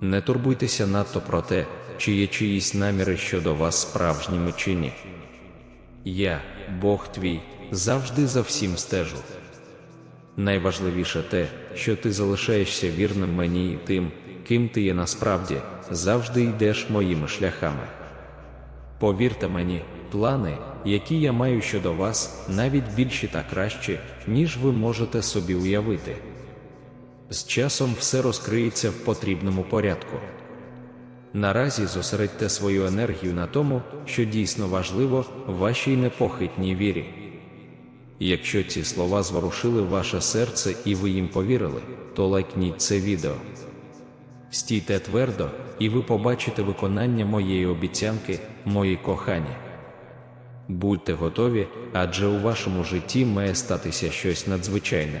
Не турбуйтеся надто про те, чи є чиїсь наміри щодо вас справжніми чи ні. Я, Бог твій, завжди за всім стежу. Найважливіше те, що ти залишаєшся вірним мені і тим, ким ти є насправді, завжди йдеш моїми шляхами. Повірте мені, плани, які я маю щодо вас, навіть більші та кращі, ніж ви можете собі уявити. З часом все розкриється в потрібному порядку. Наразі зосередьте свою енергію на тому, що дійсно важливо вашій непохитній вірі. Якщо ці слова зворушили ваше серце і ви їм повірили, то лайкніть це відео. Стійте твердо, і ви побачите виконання моєї обіцянки, мої кохані. Будьте готові, адже у вашому житті має статися щось надзвичайне.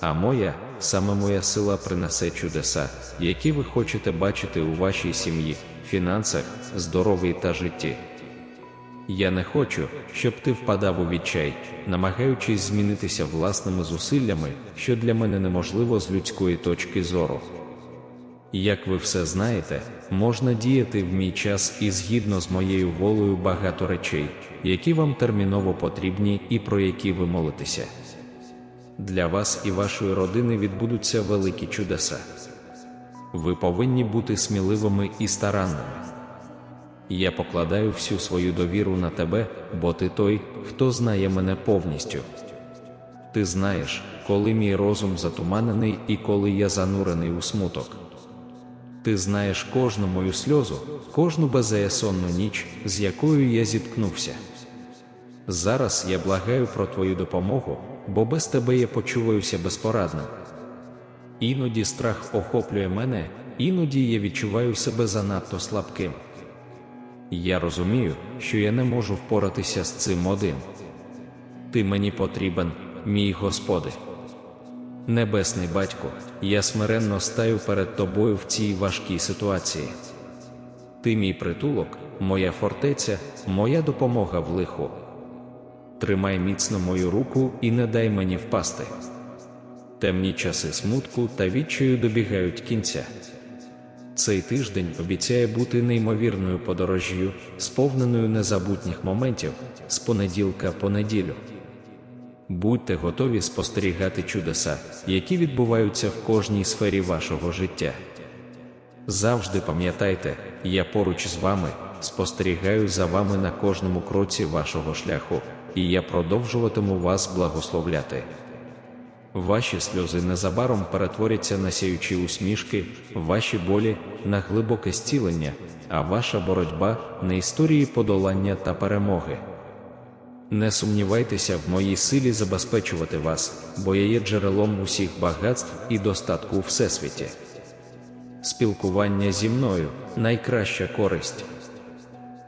а моя, саме моя сила принесе чудеса, які ви хочете бачити у вашій сім'ї, фінансах, здоров'ї та житті. Я не хочу, щоб ти впадав у відчай, намагаючись змінитися власними зусиллями, що для мене неможливо з людської точки зору. Як ви все знаєте, можна діяти в мій час і згідно з моєю волею багато речей, які вам терміново потрібні і про які ви молитеся. Для вас і вашої родини відбудуться великі чудеса. Ви повинні бути сміливими і старанними. Я покладаю всю свою довіру на тебе, бо ти той, хто знає мене повністю. Ти знаєш, коли мій розум затуманений і коли я занурений у смуток. Ти знаєш кожну мою сльозу, кожну беззаясонну ніч, з якою я зіткнувся. Зараз я благаю про твою допомогу, бо без тебе я почуваюся безпорадним. Іноді страх охоплює мене, іноді я відчуваю себе занадто слабким. Я розумію, що я не можу впоратися з цим один. Ти мені потрібен, мій Господи. Небесний батько, я смиренно стаю перед тобою в цій важкій ситуації. Ти мій притулок, моя фортеця, моя допомога в лиху. Тримай міцно мою руку і не дай мені впасти. Темні часи смутку та відчаю добігають кінця. Цей тиждень обіцяє бути неймовірною подорожжю, сповненою незабутніх моментів з понеділка по неділю. Будьте готові спостерігати чудеса, які відбуваються в кожній сфері вашого життя. Завжди пам'ятайте, я поруч з вами, спостерігаю за вами на кожному кроці вашого шляху, і я продовжуватиму вас благословляти. Ваші сльози незабаром перетворяться на сяючі усмішки, ваші болі на глибоке зцілення, а ваша боротьба на історії подолання та перемоги. Не сумнівайтеся в моїй силі забезпечувати вас, бо я є джерелом усіх багатств і достатку у всесвіті. Спілкування зі мною найкраща користь,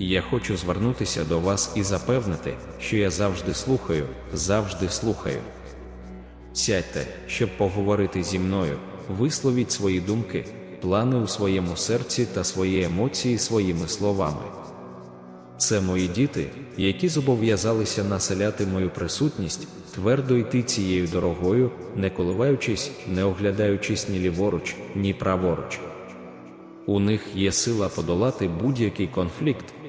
Я хочу звернутися до вас і запевнити, що я завжди слухаю, завжди слухаю. Сядьте, щоб поговорити зі мною, висловіть свої думки, плани у своєму серці та свої емоції своїми словами. Це мої діти, які зобов'язалися населяти мою присутність, твердо йти цією дорогою, не коливаючись, не оглядаючись ні ліворуч, ні праворуч. У них є сила подолати будь-який конфлікт,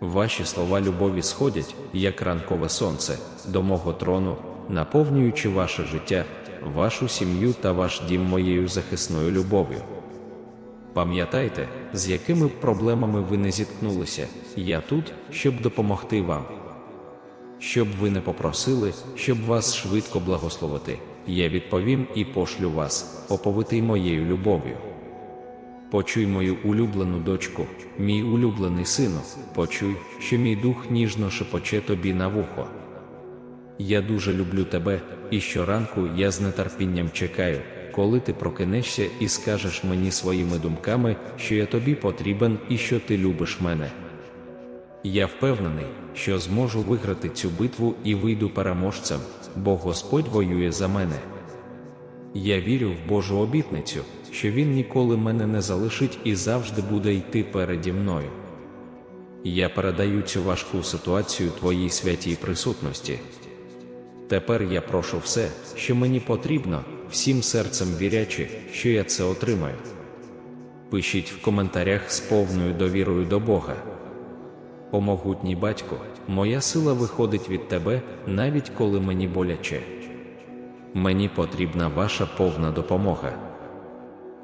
Ваші слова любові сходять, як ранкове сонце, до мого трону, наповнюючи ваше життя, вашу сім'ю та ваш дім моєю захисною любов'ю. Пам'ятайте, з якими проблемами ви не зіткнулися, я тут, щоб допомогти вам. Щоб ви не попросили, щоб вас швидко благословити, я відповім і пошлю вас, оповитий моєю любов'ю. Почуй мою улюблену дочку, мій улюблений сину, почуй, що мій дух ніжно шепоче тобі на вухо. Я дуже люблю тебе, і щоранку я з нетерпінням чекаю, коли ти прокинешся і скажеш мені своїми думками, що я тобі потрібен і що ти любиш мене. Я впевнений, що зможу виграти цю битву і вийду переможцем, бо Господь воює за мене. Я вірю в Божу обітницю, що Він ніколи мене не залишить і завжди буде йти переді мною. Я передаю цю важку ситуацію Твоїй святій присутності. Тепер я прошу все, що мені потрібно, всім серцем вірячи, що я це отримаю. Пишіть в коментарях з повною довірою до Бога. О могутній батько, моя сила виходить від тебе, навіть коли мені боляче. Мені потрібна ваша повна допомога.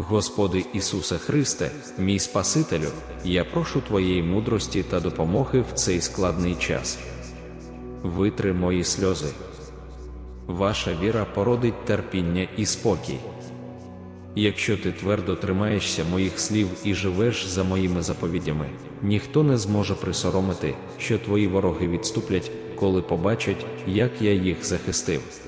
Господи Ісусе Христе, мій Спасителю, я прошу Твоєї мудрості та допомоги в цей складний час. Витри мої сльози. Ваша віра породить терпіння і спокій. Якщо ти твердо тримаєшся моїх слів і живеш за моїми заповідями, ніхто не зможе присоромити, що твої вороги відступлять, коли побачать, як я їх захистив.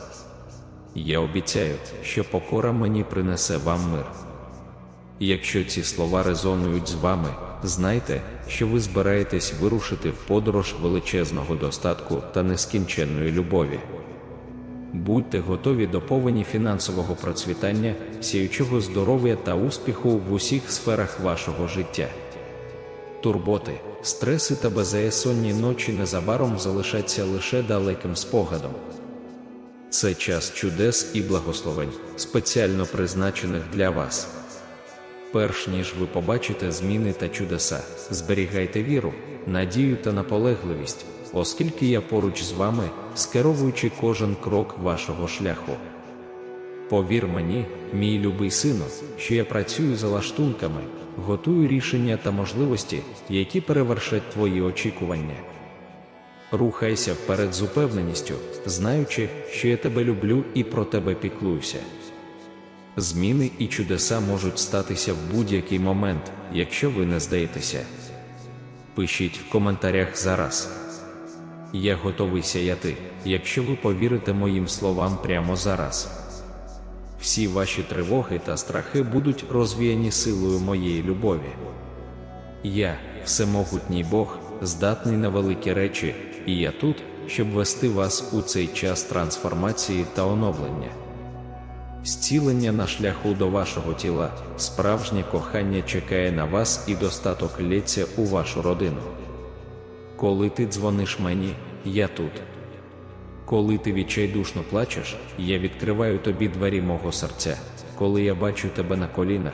Я обіцяю, що покора мені принесе вам мир. Якщо ці слова резонують з вами, знайте, що ви збираєтесь вирушити в подорож величезного достатку та нескінченної любові. Будьте готові до повені фінансового процвітання, сіючого здоров'я та успіху в усіх сферах вашого життя. Турботи, стреси та беззаєсонні ночі незабаром залишаться лише далеким спогадом. Це час чудес і благословень, спеціально призначених для вас. Перш ніж ви побачите зміни та чудеса, зберігайте віру, надію та наполегливість, оскільки я поруч з вами, скеровуючи кожен крок вашого шляху. Повір мені, мій любий сину, що я працюю за лаштунками, готую рішення та можливості, які перевершать твої очікування. Рухайся вперед з упевненістю, знаючи, що я тебе люблю і про тебе піклуюся. Зміни і чудеса можуть статися в будь-який момент, якщо ви не здаєтеся. Пишіть в коментарях зараз. Я готовий сяяти, якщо ви повірите моїм словам прямо зараз. Всі ваші тривоги та страхи будуть розвіяні силою моєї любові. Я, всемогутній Бог, здатний на великі речі, і я тут, щоб вести вас у цей час трансформації та оновлення. Зцілення на шляху до вашого тіла, справжнє кохання чекає на вас і достаток лється у вашу родину. Коли ти дзвониш мені, я тут. Коли ти відчайдушно плачеш, я відкриваю тобі двері мого серця. Коли я бачу тебе на колінах,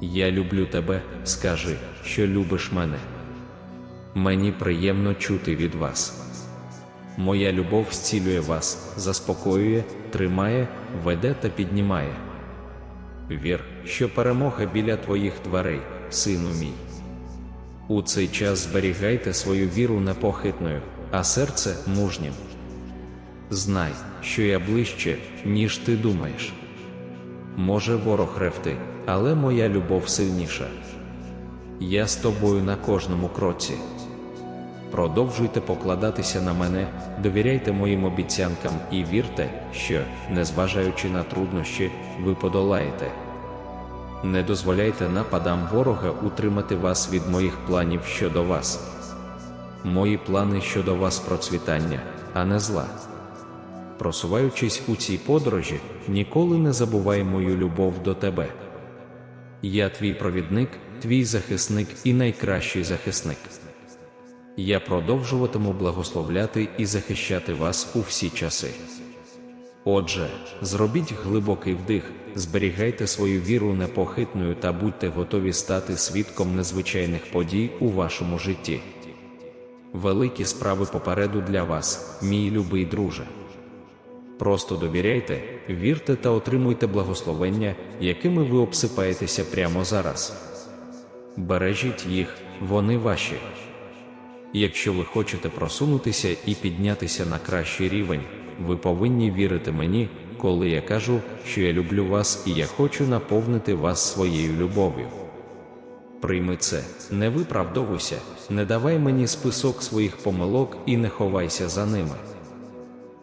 Я люблю тебе, скажи, що любиш мене. Мені приємно чути від вас. Моя любов зцілює вас, заспокоює, тримає, веде та піднімає. Вір, що перемога біля твоїх дверей, сину мій. У цей час зберігайте свою віру непохитною, а серце мужнім. Знай, що я ближче, ніж ти думаєш. Може ворог ревти, але моя любов сильніша. Я з тобою на кожному кроці. Продовжуйте покладатися на мене, довіряйте моїм обіцянкам і вірте, що, незважаючи на труднощі, ви подолаєте. Не дозволяйте нападам ворога утримати вас від моїх планів щодо вас. Мої плани щодо вас процвітання, а не зла. Просуваючись у цій подорожі, ніколи не забувай мою любов до тебе. Я твій провідник, твій захисник і найкращий захисник. Я продовжуватиму благословляти і захищати вас у всі часи. Отже, зробіть глибокий вдих, зберігайте свою віру непохитною та будьте готові стати свідком незвичайних подій у вашому житті. Великі справи попереду для вас, мій любий друже. Просто довіряйте, вірте та отримуйте благословення, якими ви обсипаєтеся прямо зараз. Бережіть їх, вони ваші. Якщо ви хочете просунутися і піднятися на кращий рівень, ви повинні вірити мені, коли я кажу, що я люблю вас і я хочу наповнити вас своєю любов'ю. Прийми це, не виправдовуйся, не давай мені список своїх помилок і не ховайся за ними.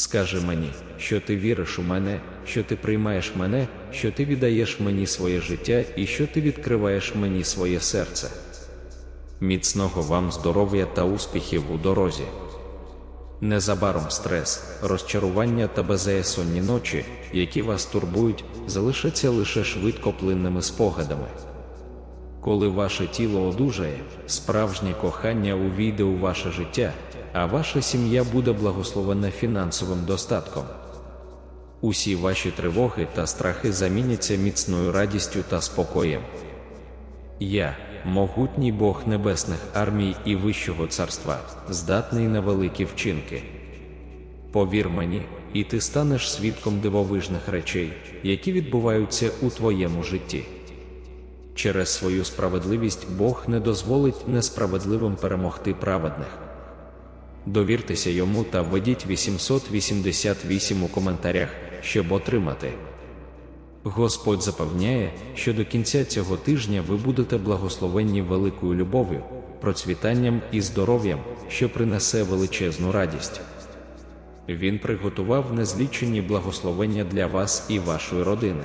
Скажи мені, що ти віриш у мене, що ти приймаєш мене, що ти віддаєш мені своє життя і що ти відкриваєш мені своє серце. Міцного вам здоров'я та успіхів у дорозі. Незабаром стрес, розчарування та беззаєсонні ночі, які вас турбують, залишаться лише швидкоплинними спогадами. Коли ваше тіло одужає, справжнє кохання увійде у ваше життя, а ваша сім'я буде благословена фінансовим достатком. Усі ваші тривоги та страхи заміняться міцною радістю та спокоєм. Я, могутній Бог небесних армій і Вищого царства, здатний на великі вчинки. Повір мені, і ти станеш свідком дивовижних речей, які відбуваються у твоєму житті. Через свою справедливість Бог не дозволить несправедливим перемогти праведних. Довіртеся йому та введіть 888 у коментарях, щоб отримати. Господь запевняє, що до кінця цього тижня ви будете благословенні великою любов'ю, процвітанням і здоров'ям, що принесе величезну радість. Він приготував незлічені благословення для вас і вашої родини.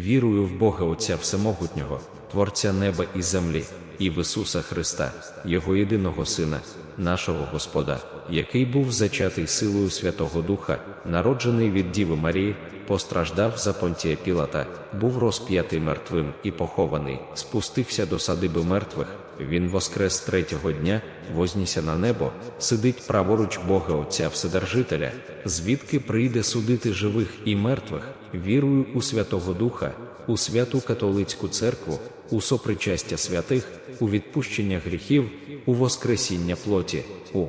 Вірую в Бога Отця Всемогутнього, Творця неба і землі, і в Ісуса Христа, Його єдиного Сина, нашого Господа, який був зачатий силою Святого Духа, народжений від Діви Марії, постраждав за Понтія Пілата, був розп'ятий мертвим і похований, спустився до садиби мертвих. Він воскрес третього дня, вознісся на небо, сидить праворуч Бога Отця Вседержителя, звідки прийде судити живих і мертвих, вірую у Святого Духа, у святу католицьку церкву, у сопричастя святих, у відпущення гріхів, у воскресіння плоті, у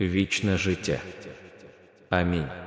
вічне життя. Амінь.